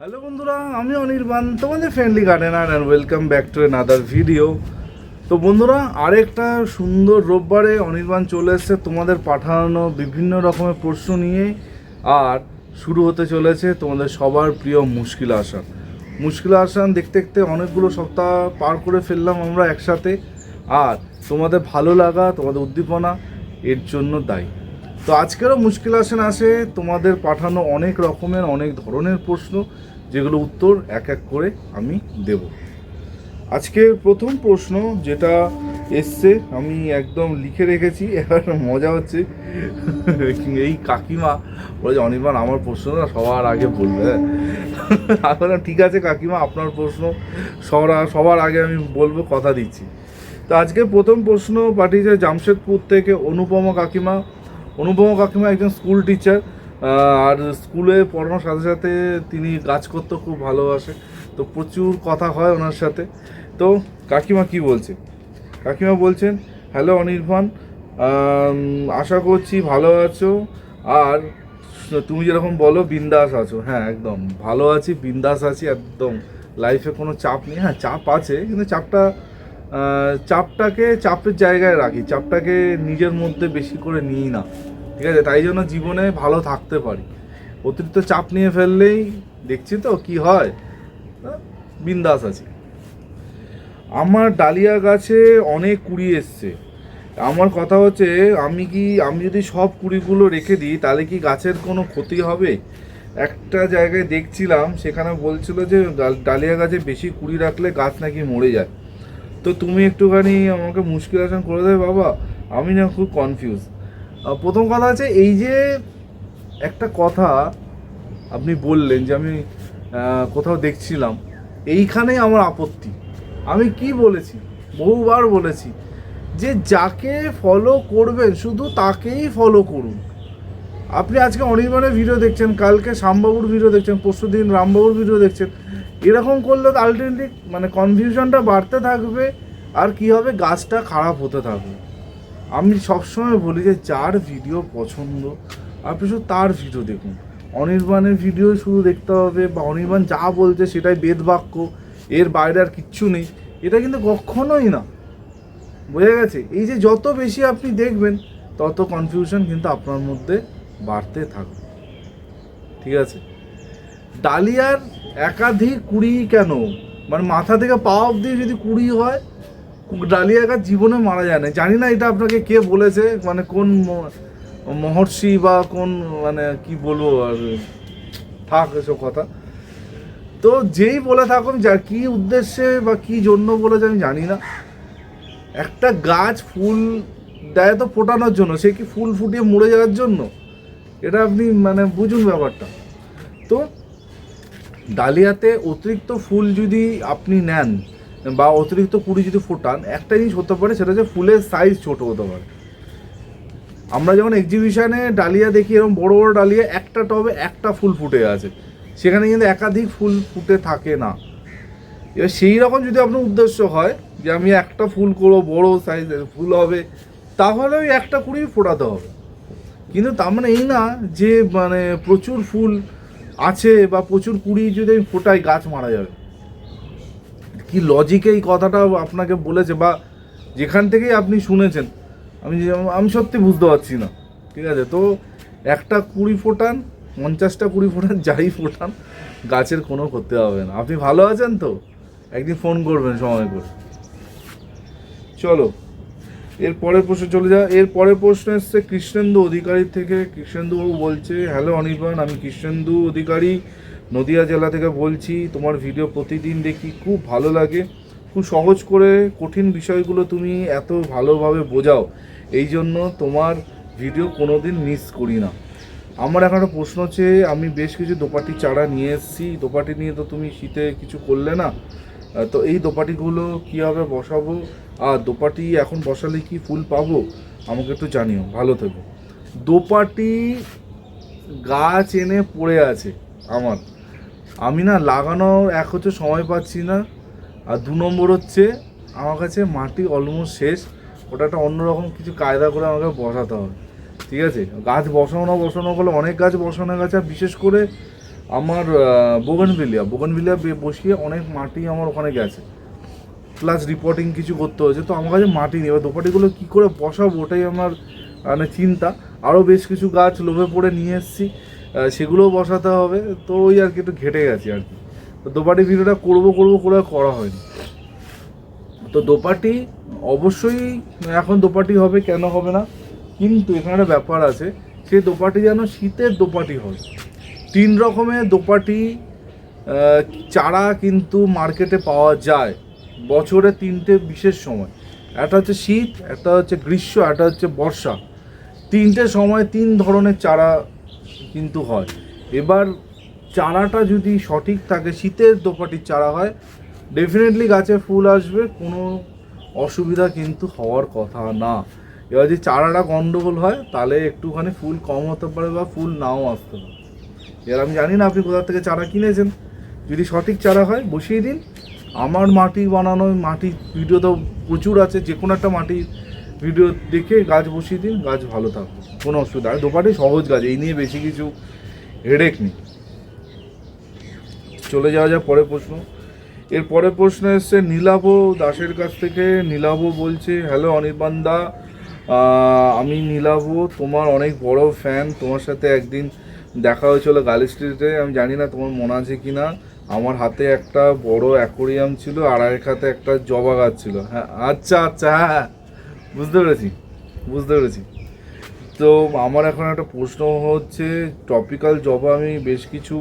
Hello বন্ধুরা, আমি অনির্বাণ, তোমাদের friendly gardener and welcome back to other video তো বন্ধুরা, আরেকটা সুন্দর রোববারে অনির্বাণ চলে এসছে, তোমাদের পাঠানো বিভিন্ন রকমের প্রশ্ন নিয়ে, আর শুরু হতে চলেছে তোমাদের সবার প্রিয় মুশকিল আসান। মুশকিল আসান দেখতে দেখতে অনেকগুলো সপ্তাহ পার করে ফেললাম আমরা একসাথে, আর তোমাদের ভালো লাগা, তোমাদের উদ্দীপনা, এর জন্য দায়ী। তো আজকেরও মুশকিল আসেন আসে, তোমাদের পাঠানো অনেক রকমের, অনেক ধরনের প্রশ্ন, যেগুলো উত্তর এক এক করে আমি দেব। আজকে প্রথম প্রশ্ন যেটা এসছে, আমি একদম লিখে রেখেছি, এবার মজা হচ্ছে। এই কাকিমা বলে অনির্বাণ, আমার প্রশ্নটা সবার আগে বলবে। আমি ঠিক আছে কাকিমা, আপনার প্রশ্ন সবার সবার আগে আমি বলব, কথা দিচ্ছি। তো আজকে প্রথম প্রশ্ন পাঠিয়েছে জামশেদপুর থেকে অনুপমা কাকিমা। অনুপমা কাকিমা একজন স্কুল টিচার আর স্কুলে পড়ানোর সাথে সাথে তিনি কাজ করতে খুব ভালোবাসে। তো প্রচুর কথা হয় ওনার সাথে। তো কাকিমা কি বলছে? কাকিমা বলছেন হ্যালো আম, আশা করছি ভালো আছো। আর তুমি যেরকম বলো বিন্দাস আছো। হ্যাঁ একদম। ভালো আছি বিন্দাস আছি একদম। লাইফে কোনো চাপ নেই। হ্যাঁ চাপ আছে কিন্তু চাপটা চাপটাকে চাপের জায়গায় রাখি। চাপটাকে নিজের মধ্যে বেশি করে নিই না। ঠিক আছে? তাই জন্য জীবনে ভালো থাকতে পারি। অতিরিক্ত চাপ নিয়ে ফেললেই দেখছি তো কি হয়। বিন্দাস আছি। আমার ডালিয়া গাছে অনেক কুড়ি এসছে। আমার কথা হচ্ছে, আমি কি, আমি যদি সব কুড়িগুলো রেখে দিই, তাহলে কি গাছের কোনো ক্ষতি হবে? একটা জায়গায় দেখছিলাম, সেখানে বলছিল যে ডালিয়া গাছে বেশি কুড়ি রাখলে গাছ নাকি মরে যায়। তো তুমি একটুখানি আমাকে মুশকিল আসান করে দেবে বাবা? আমি না খুব কনফিউজ প্রথম কথা হচ্ছে এই যে একটা কথা আপনি বললেন যে আমি কোথাও দেখছিলাম, এইখানেই আমার আপত্তি। আমি কি বলেছি? বহুবার বলেছি যে যাকে ফলো করবেন, শুধু তাকেই ফলো করুন। আপনি আজকে অনির্বাণের ভিডিও দেখছেন, কালকে শ্যামবাবুর ভিডিও দেখছেন, পরশু দিন রামবাবুর ভিডিও দেখছেন। এরকম করলে তো আলটিমেটলি মানে কনফিউশনটা বাড়তে থাকবে, আর কি হবে? গাছটা খারাপ হতে থাকবে। আমি সবসময় বলি যে যার ভিডিও পছন্দ, আপনি শুধু তার ভিডিও দেখুন। অনির্বাণের ভিডিও শুধু দেখতে হবে বা অনির্বাণ যা বলছে সেটাই বেদ বাক্য, এর বাইরে আর কিচ্ছু নেই। এটা কিন্তু কখনোই না। বোঝা গেছে? এই যে যত বেশি আপনি দেখবেন, তত কনফিউশন কিন্তু আপনার মধ্যে বাড়তে থাকবে। ঠিক আছে? ডালিয়ার একাধিক কুড়ি কেন? মানে মাথা থেকে পা অব্দি যদি কুড়ি হয় ডালিয়া গাছ জীবনে মারা যায় না। জানি না এটা আপনাকে কে বলেছে মানে কোন মহর্ষি বা কোন মানে কি বলব আর, থাক এসব কথা। তো যেই বলে থাকুন যা কি উদ্দেশ্যে বা কি জন্য বলেছে আমি জানি না। একটা গাছ ফুল দেয় তো ফোটানোর জন্য, সে কি ফুল ফুটিয়ে মরে যাওয়ার জন্য? এটা আপনি মানে বুঝুন ব্যাপারটা। তো ডালিয়াতে অতিরিক্ত ফুল যদি আপনি নেন বা অতিরিক্ত কুড়ি যদি ফোটান, একটা জিনিস হতে পারে, সেটা হচ্ছে ফুলের সাইজ ছোট হতে পারে। আমরা যখন এক্সিবিশনে ডালিয়া দেখি, এরকম বড় বড় ডালিয়া, একটা টবে একটা ফুল ফুটে আছে। সেখানে কিন্তু একাধিক ফুল ফুটে থাকে না। এবার সেই রকম যদি আপনার উদ্দেশ্য হয়, যে আমি একটা ফুল করব, বড় সাইজের ফুল হবে, তাহলে ওই একটা কুড়ি ফোটাতে হবে। কিন্তু তার মানে এই না যে মানে প্রচুর ফুল আছে বা প্রচুর কুড়ি যদি আমি ফোটাই, গাছ মারা যাবে। কি লজিকে এই কথাটা আপনাকে বলেছে বা যেখান থেকেই আপনি শুনেছেন, আমি আমি সত্যি বুঝতে পারছি না, ঠিক আছে? তো একটা কুড়ি ফোটান, পঞ্চাশটা কুড়ি ফোটান, যাই ফোটান, গাছের কোনো করতে হবে না। আপনি ভালো আছেন তো? একদিন ফোন করবেন, সময় করে। চলো, এর পরের প্রশ্ন চলে যা এর পরের প্রশ্ন এসছে, কৃষ্ণেন্দু অধিকারী থেকে কৃষ্ণেন্দু বাবু বলছে হ্যালো অনির্বাণ, আমি কৃষ্ণেন্দু অধিকারী নদিয়া জেলা থেকে বলছি, তোমার ভিডিও প্রতিদিন দেখি খুব ভালো লাগে। খুব সহজ করে কঠিন বিষয়গুলো তুমি এত ভালোভাবে বোঝাও। এই জন্য তোমার ভিডিও কোনো দিন মিস করি না। আমার এখন একটা প্রশ্ন হচ্ছে, আমি বেশ কিছু দোপাটি চারা নিয়ে এসেছি। দোপাটি নিয়ে তো তুমি শীতে কিছু করলে না। তো এই দোপাটিগুলো কীভাবে বসাবো? আর দোপাটি এখন বসালে কি ফুল পাবো? আমাকে একটু জানিও। ভালো থেকো। দোপাটি গাছ এনে পড়ে আছে আমার। আমি না লাগানোর এক হচ্ছে সময় পাচ্ছি না, আর দু নম্বর হচ্ছে আমার কাছে মাটি অলমোস্ট শেষ, ওটা একটা অন্যরকম কিছু কায়দা করে আমাকে বসাতে হবে, ঠিক আছে? গাছ বসানো বসানো বলে অনেক গাছ বসানো গেছে, আর বিশেষ করে আমার বোগনভিলিয়া বোগনভিলিয়া বসিয়ে অনেক মাটি আমার ওখানে গেছে প্লাস রিপোর্টিং কিছু করতে হয়েছে, তো আমার কাছে মাটি নেই, এবার দোপাটিগুলো কী করে বসাবো ওটাই আমার মানে চিন্তা, আরও বেশ কিছু গাছ লোভে পড়ে নিয়ে এসেছি সেগুলোও বসাতে হবে। তো ওই আর কি একটু ঘেটে গেছি আর কি। তো দোপাটি ভিডিওটা করব করব, করে করা হয়নি। তো দোপাটি অবশ্যই এখন দোপাটি হবে, কেন হবে না? কিন্তু এখানে একটা ব্যাপার আছে, সেই দোপাটি যেন শীতের দোপাটি হয়। তিন রকমের দোপাটি চারা কিন্তু মার্কেটে পাওয়া যায় বছরে তিনটে বিশেষ সময়। একটা হচ্ছে শীত, একটা হচ্ছে গ্রীষ্ম, একটা হচ্ছে বর্ষা। তিনটে সময় তিন ধরনের চারা কিন্তু হয়। এবার চারাটা যদি সঠিক থাকে, শীতের দোপাটির চারা হয় ডেফিনেটলি গাছে ফুল আসবে, কোনো অসুবিধা কিন্তু হওয়ার কথা না। এবার যদি চারাটা গন্ডগোল হয়, তাহলে একটুখানি ফুল কম হতে পারে বা ফুল নাও আসতে পারে। এবার আমি জানি না আপনি কোথা থেকে চারা কিনেছেন। যদি সঠিক চারা হয়, বসিয়ে দিন। আমার মাটি বানানো মাটি ভিডিও তো প্রচুর আছে, যে কোনো একটা মাটি ভিডিও দেখে গাছ বসিয়ে দিন, গাছ ভালো থাকবে কোনো অসুবিধা আর দোপাটি সহজ গাছ, এই নিয়ে বেশি কিছু হেডেক নেই। চলে যাওয়া যাক পরের প্রশ্ন। এর পরের প্রশ্ন এসছে, নীলাভ দাসের কাছ থেকে, নীলাভ বলছে হ্যালো অনির্বাণ দা আমি নীলাভ, তোমার অনেক বড় ফ্যান তোমার সাথে একদিন দেখা হয়েছিল গার্ল স্ট্রিটে। আমি জানি না তোমার মনে আছে কি না আমার হাতে একটা বড় অ্যাকোরিয়াম ছিল, আর এক হাতে একটা জবা গাছ ছিল। হ্যাঁ আচ্ছা আচ্ছা হ্যাঁ হ্যাঁ। বুঝতে পেরেছি বুঝতে পেরেছি। তো আমার এখন একটা প্রশ্ন হচ্ছে টপিক্যাল জবা আমি বেশ কিছু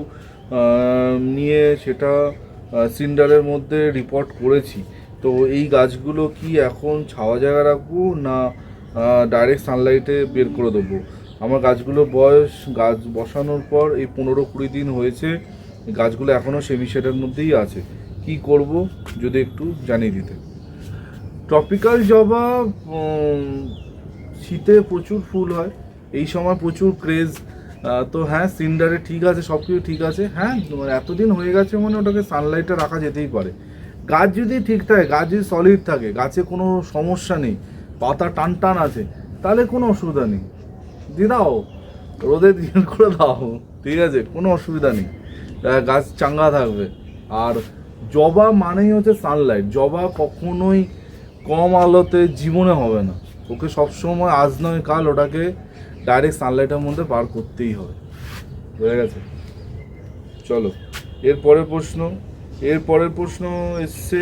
নিয়ে সেটা সিন্ডারের মধ্যে রিপোর্ট করেছি। তো এই গাছগুলো কি এখন ছাওয়া জায়গা রাখব না ডাইরেক্ট সানলাইটে বের করে দেবো? আমার গাছগুলোর বয়স, গাছ বসানোর পর এই পনেরো কুড়ি দিন হয়েছে, গাছগুলো এখনও সেমি শেডের মধ্যেই আছে। কি করব, যদি একটু জানিয়ে দিতে। ট্রপিক্যাল জবা শীতে প্রচুর ফুল হয়। এই সময় প্রচুর ক্রেজ তো হ্যাঁ সিন্ডারে ঠিক আছে সব কিছু ঠিক আছে। হ্যাঁ এতদিন হয়ে গেছে মানে ওটাকে সানলাইটটা রাখা যেতেই পারে। গাছ যদি ঠিক থাকে, গাছ যদি সলিড থাকে, গাছে কোনো সমস্যা নেই, পাতা টান টান আছে, তাহলে কোনো অসুবিধা নেই। দিয়ে দাও, রোদে দিন করে দাও, ঠিক আছে, কোনো অসুবিধা নেই। গাছ চাঙ্গা থাকবে। আর জবা মানেই হচ্ছে সানলাইট জবা কখনোই কম আলোতে জীবনে হবে না। ওকে সবসময় আজ নয় কাল ওটাকে ডাইরেক্ট সানলাইটের মধ্যে বার করতেই হবে। হয়ে গেছে? চলো, এর পরের প্রশ্ন, এর পরের প্রশ্ন এসছে,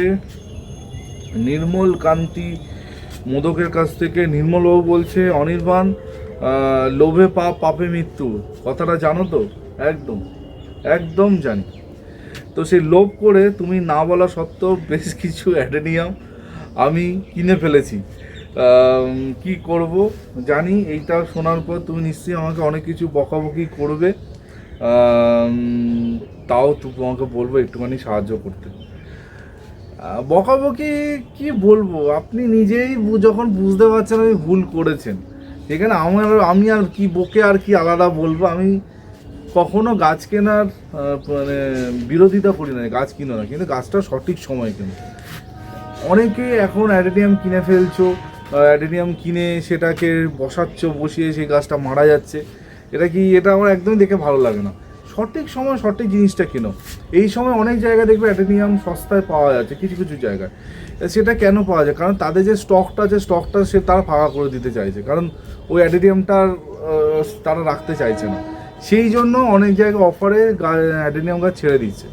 নির্মল কান্তি মোদকের কাছ থেকে, নির্মলবাবু বলছে, অনির্বাণ লোভে পাপ, পাপে মৃত্যু। কথাটা জানো তো? একদম একদম জানি। তো সেই লোভ করে তুমি না বলা সত্ত্বেও বেশ কিছু অ্যাডেনিয়াম আমি কিনে ফেলেছি। কি করব জানি, এইটা শোনার পর তুমি নিশ্চয়ই আমাকে অনেক কিছু বকাবকি করবে। তাও তোমাকে বলব একটুখানি সাহায্য করতে। বকাবকি কি বলব? আপনি নিজেই যখন বুঝতে পারছেন আমি ভুল করেছেন। এখানে আমার আমি আর কি বকে আর কি আলাদা বলব? আমি কখনো গাছ কেনার মানে বিরোধিতা করি না, গাছ কিনো না। কিন্তু গাছটা সঠিক সময় কেনো অনেকে এখন অ্যাডেনিয়াম কিনে ফেলছো অ্যাডেনিয়াম কিনে সেটাকে বসাচ্ছ, বসিয়ে সেই গাছটা মারা যাচ্ছে। এটা কি, এটা আমার একদমই দেখে ভালো লাগে না। সঠিক সময় সঠিক জিনিসটা কেনো? এই সময় অনেক জায়গায় দেখবে অ্যাডেনিয়াম সস্তায় পাওয়া যাচ্ছে, কিছু কিছু জায়গায়। সেটা কেন পাওয়া যায়? কারণ তাদের যে স্টকটা আছে, স্টকটা সে তারা ফাঁকা করে দিতে চাইছে। কারণ ওই অ্যাডেনিয়ামটার তারা রাখতে চাইছে না। সেই জন্য অনেক জায়গায় অফারে অ্যাডেনিয়াম গাছ ছেড়ে দিচ্ছে।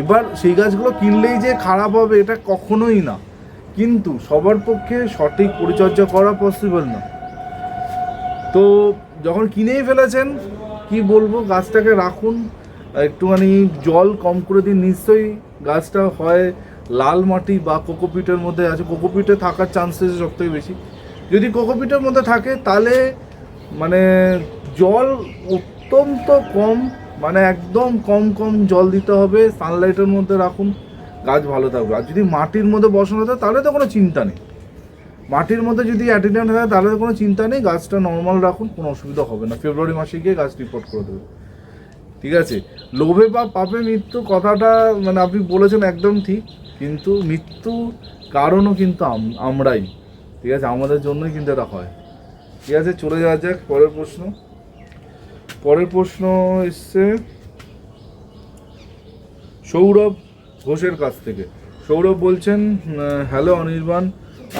এবার সেই গাছগুলো কিনলেই যে খারাপ হবে, এটা কখনোই না। কিন্তু সবার পক্ষে সঠিক পরিচর্যা করা পসিবল না। তো যখন কিনেই ফেলেছেন, কি বলব, গাছটাকে রাখুন। একটুখানি জল কম করে দিন, নিশ্চয়ই গাছটা হয় লাল মাটি বা কোকোপিটের মধ্যে আছে। কোকোপিটে থাকার চান্সেস সব থেকে বেশি। যদি কোকোপিটের মধ্যে থাকে, তাহলে মানে জল অত্যন্ত কম মানে একদম কম কম জল দিতে হবে। সানলাইটের মধ্যে রাখুন। গাছ ভালো থাকবে আর যদি মাটির মধ্যে বসানো থাকে, তাহলে তো কোনো চিন্তা নেই। মাটির মধ্যে যদি অ্যাটিনিয়াম থাকে, তাহলে তো কোনো চিন্তা নেই। গাছটা নর্মাল রাখুন, কোনো অসুবিধা হবে না। ফেব্রুয়ারি মাসে গিয়ে গাছ রিপোর্ট করে দেবে ঠিক আছে? লোভে বা পাপে মৃত্যু কথাটা মানে আপনি বলেছেন একদম ঠিক, কিন্তু মৃত্যু কারণও কিন্তু আমরাই। ঠিক আছে? আমাদের জন্যই কিন্তু এটা হয়। ঠিক আছে? চলে যাওয়া যাক, পরের প্রশ্ন। পরের প্রশ্ন এসছে, সৌরভ ঘোষের কাছ থেকে। সৌরভ বলছেন হ্যালো অনির্বাণ,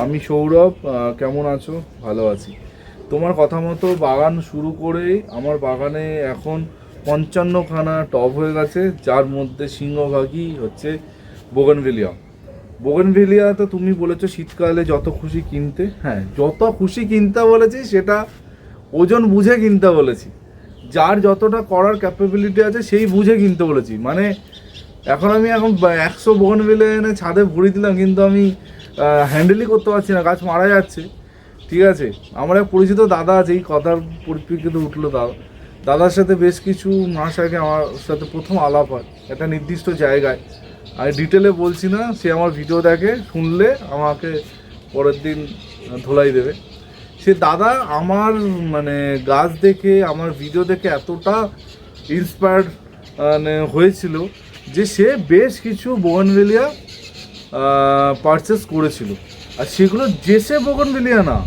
আমি সৌরভ কেমন আছো? ভালো আছি। তোমার কথা মতো বাগান শুরু করেই আমার বাগানে এখন পঞ্চান্নখানা টব হয়ে গেছে, যার মধ্যে সিংহভাগই হচ্ছে বোগনভেলিয়া। বোগনভেলিয়া তো তুমি বলেছ শীতকালে যত খুশি কিনতে। হ্যাঁ যত খুশি কিনতে বলেছি, সেটা ওজন বুঝে কিনতে বলেছি। যার যতটা করার ক্যাপাবিলিটি আছে, সেই বুঝে কিনতে বলেছি। মানে এখন আমি এখন একশো বোগনভেলিয়া এনে ছাদে ভরি দিলাম, কিন্তু আমি হ্যান্ডেলই করতে পারছি না, গাছ মারা যাচ্ছে। ঠিক আছে? আমার এক পরিচিত দাদা আছে, এই কথার পরিপ্রেক্ষিতে উঠল দাদা। দাদার সাথে বেশ কিছু মাস আগে আমার সাথে প্রথম আলাপ হয়, একটা নির্দিষ্ট জায়গায়। আমি ডিটেলে বলছি না, সে আমার ভিডিও দেখে, শুনলে আমাকে পরের দিন ধোলাই দেবে। সে দাদা আমার মানে গাছ দেখে, আমার ভিডিও দেখে এতটা ইন্সপায়ার্ড মানে হয়েছিল যে সে বেশ কিছু বোগনভেলিয়া পারচেস করেছিল। আর সেগুলো জেসে বোগনভেলিয়া না।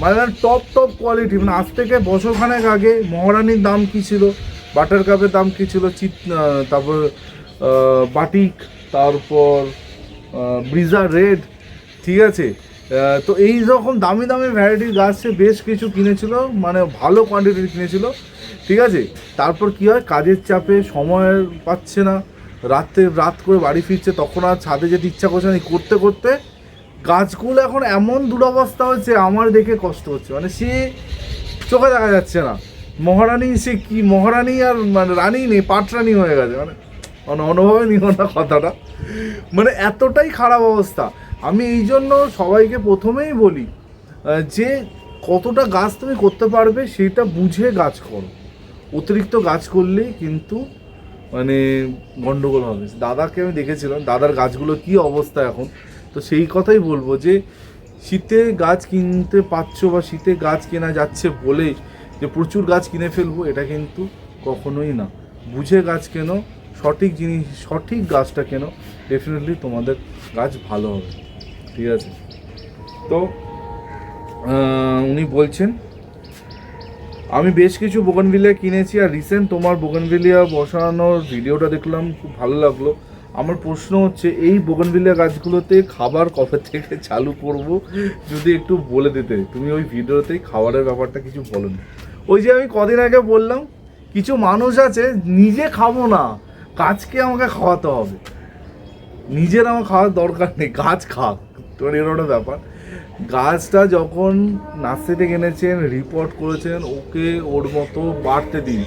মানে টপ টপ কোয়ালিটি মানে আজ থেকে বছরখানেক আগে মহারানীর দাম কী ছিল? বাটার কাপের দাম কী ছিল? চিত তারপর বাটিক তারপর ব্রিজা রেড ঠিক আছে? তো এই রকম দামি দামি ভ্যারাইটির গাছ সে বেশ কিছু কিনেছিল মানে ভালো কোয়ান্টিটির কিনেছিল, ঠিক আছে? তারপর কি হয়? কাজের চাপে সময় পাচ্ছে না। রাতে রাত করে বাড়ি ফিরছে, তখন আর ছাদে যেতে ইচ্ছা করছে না। করতে করতে গাছগুলো এখন এমন দুরবস্থা হচ্ছে আমার দেখে কষ্ট হচ্ছে। মানে সে চোখে দেখা যাচ্ছে না। মহারানী, সে কি? মহারানী আর মানে রানী নেই পাটরানী হয়ে গেছে। মানে অনুভবে নিও না কথাটা। মানে এতটাই খারাপ অবস্থা। আমি এই জন্য সবাইকে প্রথমেই বলি যে কতটা গাছ তুমি করতে পারবে, সেটা বুঝে গাছ করো। অতিরিক্ত গাছ করলেই কিন্তু মানে গন্ডগোল হবে। দাদাকে আমি দেখেছিলাম, দাদার গাছগুলো কি অবস্থা এখন? তো সেই কথাই বলব যে, শীতে গাছ কিনতে পারছ বা শীতে গাছ কেনা যাচ্ছে বলে যে প্রচুর গাছ কিনে ফেলব, এটা কিন্তু কখনোই না। বুঝে গাছ কেন, সঠিক জিনিস, সঠিক গাছটা কেন ডেফিনেটলি তোমাদের গাছ ভালো হবে। ঠিক আছে? তো উনি বলছেন আমি বেশ কিছু বোগনভিলিয়া কিনেছি আর রিসেন্ট তোমার বোগনভিলিয়া বসানোর ভিডিওটা দেখলাম, খুব ভালো লাগল। আমার প্রশ্ন হচ্ছে, এই বোগনভিলিয়া গাছগুলোতে খাবার কবে থেকে চালু করব? যদি একটু বলে দিতে, তুমি ওই ভিডিওতেই খাবারের ব্যাপারটা কিছু বলো ওই যে আমি কদিন আগে বললাম, কিছু মানুষ আছে, নিজে খাব না, গাছকে আমাকে খাওয়াতে হবে। নিজের আমার খাওয়ার দরকার নেই, গাছ খাক তোর এরকম ব্যাপার। গাছটা যখন নার্সারিতে কিনেছেন রিপোর্ট করেছেন, ওকে ওর মতো বাড়তে দিন।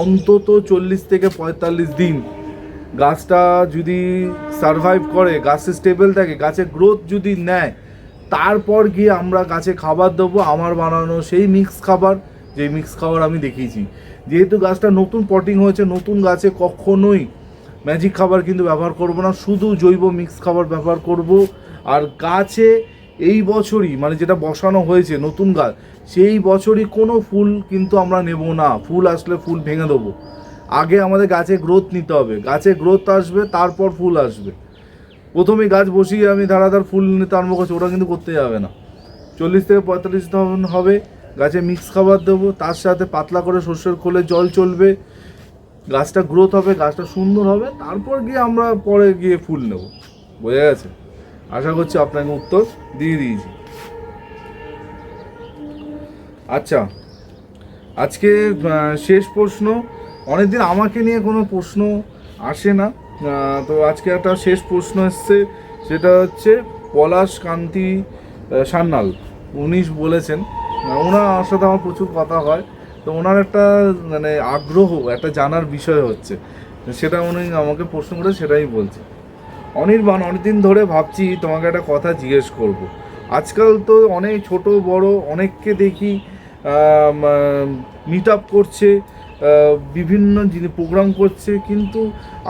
অন্তত চল্লিশ থেকে পঁয়তাল্লিশ দিন। গাছটা যদি সারভাইভ করে, গাছে স্টেবল থাকে, গাছের গ্রোথ যদি নেয়, তারপর গিয়ে আমরা গাছে খাবার দেবো, আমার বানানো সেই মিক্স খাবার, যে মিক্স খাবার আমি দেখিয়েছি। যেহেতু গাছটা নতুন পটিং হয়েছে, নতুন গাছে কখনোই ম্যাজিক খাবার কিন্তু ব্যবহার করব না, শুধু জৈব মিক্স খাবার ব্যবহার করব। আর গাছে এই বছরই মানে যেটা বসানো হয়েছে, নতুন গাছ, সেই বছরই কোনো ফুল কিন্তু আমরা নেব না। ফুল আসলে ফুল ভেঙে দেবো। আগে আমাদের গাছে গ্রোথ নিতে হবে। গাছে গ্রোথ আসবে, তারপর ফুল আসবে। প্রথমে গাছ বসিয়ে আমি ধারাধার ফুল নিতে আরম্ভ করছি, ওটা কিন্তু করতে যাবে না। চল্লিশ থেকে পঁয়তাল্লিশ দিন হবে, গাছে মিক্স খাবার দেবো, তার সাথে পাতলা করে শস্যের খোলে জল চলবে। গাছটা গ্রোথ হবে, গাছটা সুন্দর হবে, তারপর গিয়ে আমরা পরে গিয়ে ফুল নেব। বোঝা গেছে? আশা করছি আপনাকে উত্তর দিয়ে দিয়েছি। আচ্ছা আজকে শেষ প্রশ্ন। অনেকদিন আমাকে নিয়ে কোনো প্রশ্ন আসে না। তো আজকে একটা শেষ প্রশ্ন এসছে, সেটা হচ্ছে পলাশ কান্তি সান্যাল। উনি বলেছেন ওনার সাথে আমার প্রচুর কথা হয়। তো ওনার একটা মানে আগ্রহ, একটা জানার বিষয় হচ্ছে। সেটা উনি আমাকে প্রশ্ন করে সেটাই বলছে। অনির্বাণ, অনেকদিন ধরে ভাবছি তোমাকে একটা কথা জিজ্ঞেস করব। আজকাল তো অনেক ছোট, বড়, অনেককে দেখি মিট আপ করছে বিভিন্ন জিনিস প্রোগ্রাম করছে, কিন্তু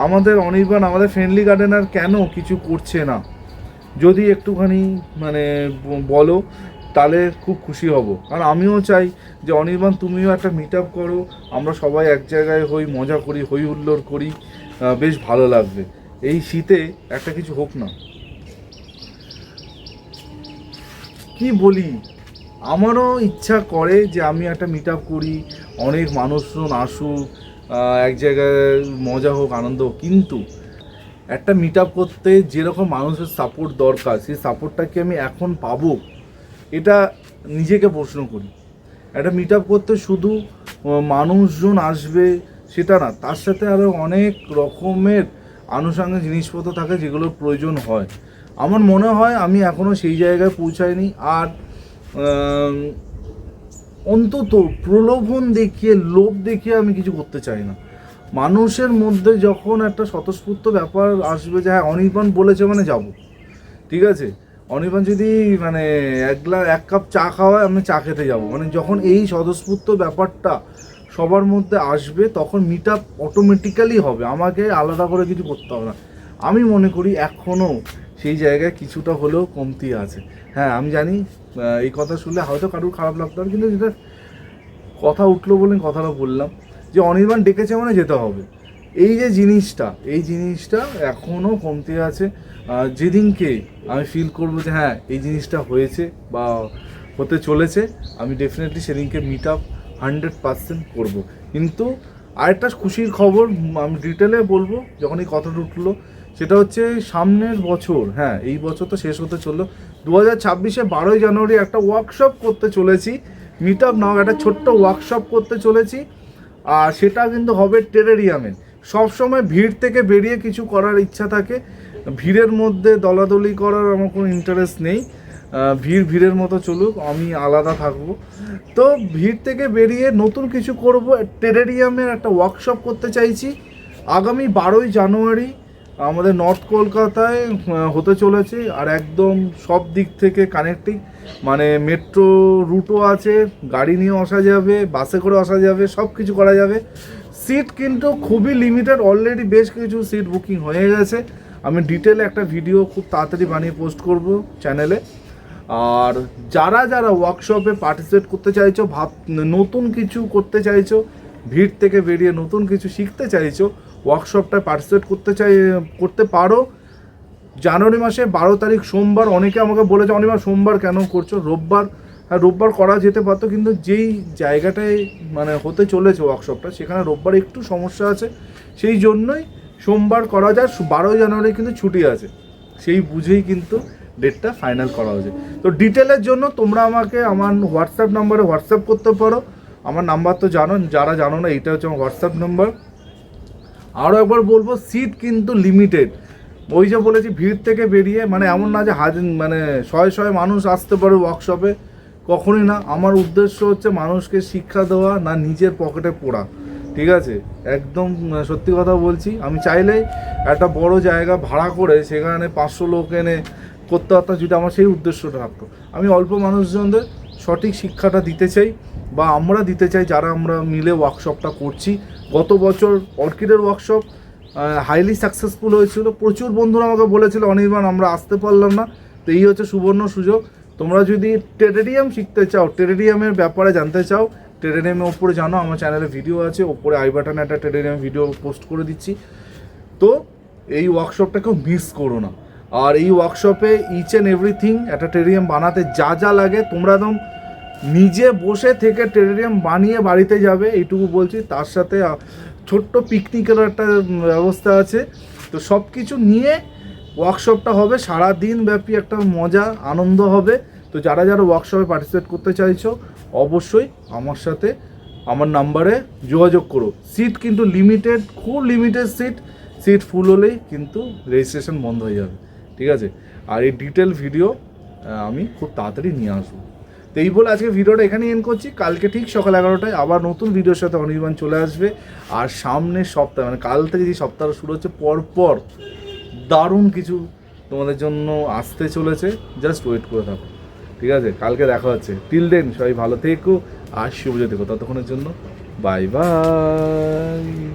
আমাদের অনির্বাণ, আমাদের ফ্রেন্ডলি গার্ডেনার কেন কিছু করছে না? যদি একটুখানি মানে বলো, তাহলে খুব খুশি হব। কারণ আমিও চাই যে, অনির্বাণ, তুমিও একটা মিট আপ করো, আমরা সবাই এক জায়গায় হই, মজা করি, হই হুল্লোড় করি বেশ ভালো লাগবে। এই শীতে একটা কিছু হোক না। কি বলি? আমারও ইচ্ছা করে যে আমি একটা মিট করি, অনেক মানুষজন আসুক এক জায়গায় মজা হোক, আনন্দ হোক। কিন্তু একটা মিট আপ করতে যেরকম মানুষের সাপোর্ট দরকার, সেই সাপোর্টটা কি আমি এখন পাবো? এটা নিজেকে প্রশ্ন করি। একটা মিট করতে শুধু মানুষজন আসবে সেটা না, তার সাথে আরও অনেক রকমের আনুষঙ্গিক জিনিসপত্র থাকে যেগুলোর প্রয়োজন হয়। আমার মনে হয় আমি এখনও সেই জায়গায় পৌঁছাইনি। আর অন্তত প্রলোভন দেখিয়ে, লোভ দেখিয়ে আমি কিছু করতে চাই না। মানুষের মধ্যে যখন একটা স্বতঃস্ফূর্ত ব্যাপার আসবে যে হ্যাঁ অনির্বাণ বলেছে মানে যাব। ঠিক আছে? অনির্বাণ যদি মানে এক গ্লাস এক কাপ চা খাওয়ায়, আমি চা খেতে যাব। মানে যখন এই স্বতঃস্ফূর্ত ব্যাপারটা সবার মধ্যে আসবে, তখন মিট আপ অটোমেটিক্যালি হবে। আমাকে আলাদা করে কিছু করতে হবে না। আমি মনে করি এখনও সেই জায়গায় কিছুটা হলেও কমতি আছে। হ্যাঁ আমি জানি এই কথা শুনলে হয়তো কারোর খারাপ লাগতে পারে, কিন্তু যেটা কথা উঠল বলে কথাটা বললাম, যে অনির্বাণ ডেকেছে মানে যেতে হবে। এই যে জিনিসটা, এই জিনিসটা এখনও কমতে আছে। যেদিনকে আমি ফিল করব যে হ্যাঁ এই জিনিসটা হয়েছে বা হতে চলেছে, আমি ডেফিনেটলি সেদিনকে মিট আপ হান্ড্রেড পার্সেন্ট করব। কিন্তু আরেকটা খুশির খবর, আমি ডিটেলে বলব, যখন এই কথাটা উঠল, সেটা হচ্ছে সামনের বছর হ্যাঁ এই বছর তো শেষ হতে চলল, দু হাজার ছাব্বিশে বারোই জানুয়ারি একটা ওয়ার্কশপ করতে চলেছি মিট আপ নাও একটা ছোট্ট ওয়ার্কশপ করতে চলেছি, আর সেটা কিন্তু হবে টেরেরিয়ামে সবসময় ভিড় থেকে বেরিয়ে কিছু করার ইচ্ছা থাকে, ভিড়ের মধ্যে দলাদলি করার আমার কোনো ইন্টারেস্ট নেই। ভিড় ভিড়ের মতো চলুক, আমি আলাদা থাকব। তো ভিড় থেকে বেরিয়ে নতুন কিছু করব। টেরেরিয়ামের একটা ওয়ার্কশপ করতে চাইছি। আগামী বারোই জানুয়ারি আমাদের নর্থ কলকাতায় হতে চলেছে। আর একদম সব দিক থেকে কানেক্টিং মানে মেট্রো রুটও আছে, গাড়ি নিয়েও আসা যাবে বাসে করে আসা যাবে, সব কিছু করা যাবে। সিট কিন্তু খুবই লিমিটেড অলরেডি বেশ কিছু সিট বুকিং হয়ে গেছে। আমি ডিটেলে একটা ভিডিও খুব তাড়াতাড়ি বানিয়ে পোস্ট করব চ্যানেলে আর যারা যারা ওয়ার্কশপে পার্টিসিপেট করতে চাইছো, ভাব, নতুন কিছু করতে চাইছো, ভিড় থেকে বেরিয়ে নতুন কিছু শিখতে চাইছো ওয়ার্কশপটায় পার্টিসিপেট করতে চাই, করতে পারো। জানুয়ারি মাসে বারো তারিখ সোমবার, অনেকে আমাকে বলেছে অনিবার সোমবার কেন করছ? রোববার হ্যাঁ রোববার করা যেতে পারতো, কিন্তু যেই জায়গাটায় মানে হতে চলেছে ওয়ার্কশপটা সেখানে রোববার একটু সমস্যা আছে। সেই জন্যই সোমবার করা যায়, বারোই জানুয়ারি কিন্তু ছুটি আছে। সেই বুঝেই কিন্তু ডেটটা ফাইনাল করা হয়েছে। তো ডিটেলের জন্য তোমরা আমাকে আমার হোয়াটসঅ্যাপ নাম্বারে হোয়াটসঅ্যাপ করতে পারো। আমার নাম্বার তো জানো, যারা জানো না এটা হচ্ছে আমার হোয়াটসঅ্যাপ নাম্বার আরও একবার বলব সিট কিন্তু লিমিটেড ওই যে বলেছি, ভিড় থেকে বেরিয়ে মানে এমন না যে হাজার মানে শয়ে শয়ে মানুষ আসতে পারে ওয়ার্কশপে কখনই না। আমার উদ্দেশ্য হচ্ছে মানুষকে শিক্ষা দেওয়া, না নিজের পকেটে পড়া। ঠিক আছে? একদম, সত্যি কথা বলছি। আমি চাইলেই একটা বড় জায়গা ভাড়া করে সেখানে পাঁচশো লোক এনে করতে পারতাম যদি আমার সেই উদ্দেশ্যটা থাকতো। আমি অল্প মানুষজনদের সঠিক শিক্ষাটা দিতে চাই বা আমরা দিতে চাই, যারা আমরা মিলে ওয়ার্কশপটা করছি। গত বছর অর্কিডের ওয়ার্কশপ হাইলি সাকসেসফুল হয়েছিল। প্রচুর বন্ধুরা আমাকে বলেছিল, অনির্বাণ, আমরা আসতে পারলাম না। তো এই হচ্ছে সুবর্ণ সুযোগ। তোমরা যদি টেরেরিয়াম শিখতে চাও, টেরেডিয়ামের ব্যাপারে জানতে চাও, টেরেডিয়ামের ওপরে জানো, আমার চ্যানেলে ভিডিও আছে, ওপরে আই বাটনে একটা টেরেরিয়াম ভিডিও পোস্ট করে দিচ্ছি। তো এই ওয়ার্কশপটাকেও মিস করো না। আর এই ওয়ার্কশপে ইচ অ্যান্ড এভরিথিং একটা টেরিয়াম বানাতে যা যা লাগে, তোমরা একদম নিজে বসে থেকে টেরিয়াম বানিয়ে বাড়িতে যাবে, এইটুকু বলছি। তার সাথে ছোট্ট পিকনিকের একটা ব্যবস্থা আছে। তো সব কিছু নিয়ে ওয়ার্কশপটা হবে সারা দিন ব্যাপী একটা মজা, আনন্দ হবে। তো যারা যারা ওয়ার্কশপে পার্টিসিপেট করতে চাইছো, অবশ্যই আমার সাথে, আমার নাম্বারে যোগাযোগ করো। সিট কিন্তু লিমিটেড খুব লিমিটেড সিট সিট ফুল হলেই কিন্তু রেজিস্ট্রেশন বন্ধ হয়ে যাবে। ঠিক আছে? আর এই ডিটেল ভিডিও আমি খুব তাড়াতাড়ি নিয়ে আসব। তো এই বলে আজকে ভিডিওটা এখানেই এন্ড করছি। কালকে ঠিক সকাল এগারোটায় আবার নতুন ভিডিওর সাথে অনির্বাণ চলে আসবে। আর সামনের সপ্তাহে মানে কাল থেকে যে সপ্তাহটা শুরু হচ্ছে, পরপর দারুণ কিছু তোমাদের জন্য আসতে চলেছে। জাস্ট ওয়েট করে থাকো। ঠিক আছে? কালকে দেখা হচ্ছে। টিল দেন সবাই ভালো থেকো আর শুভ থেকো ততক্ষণের জন্য বাই বাই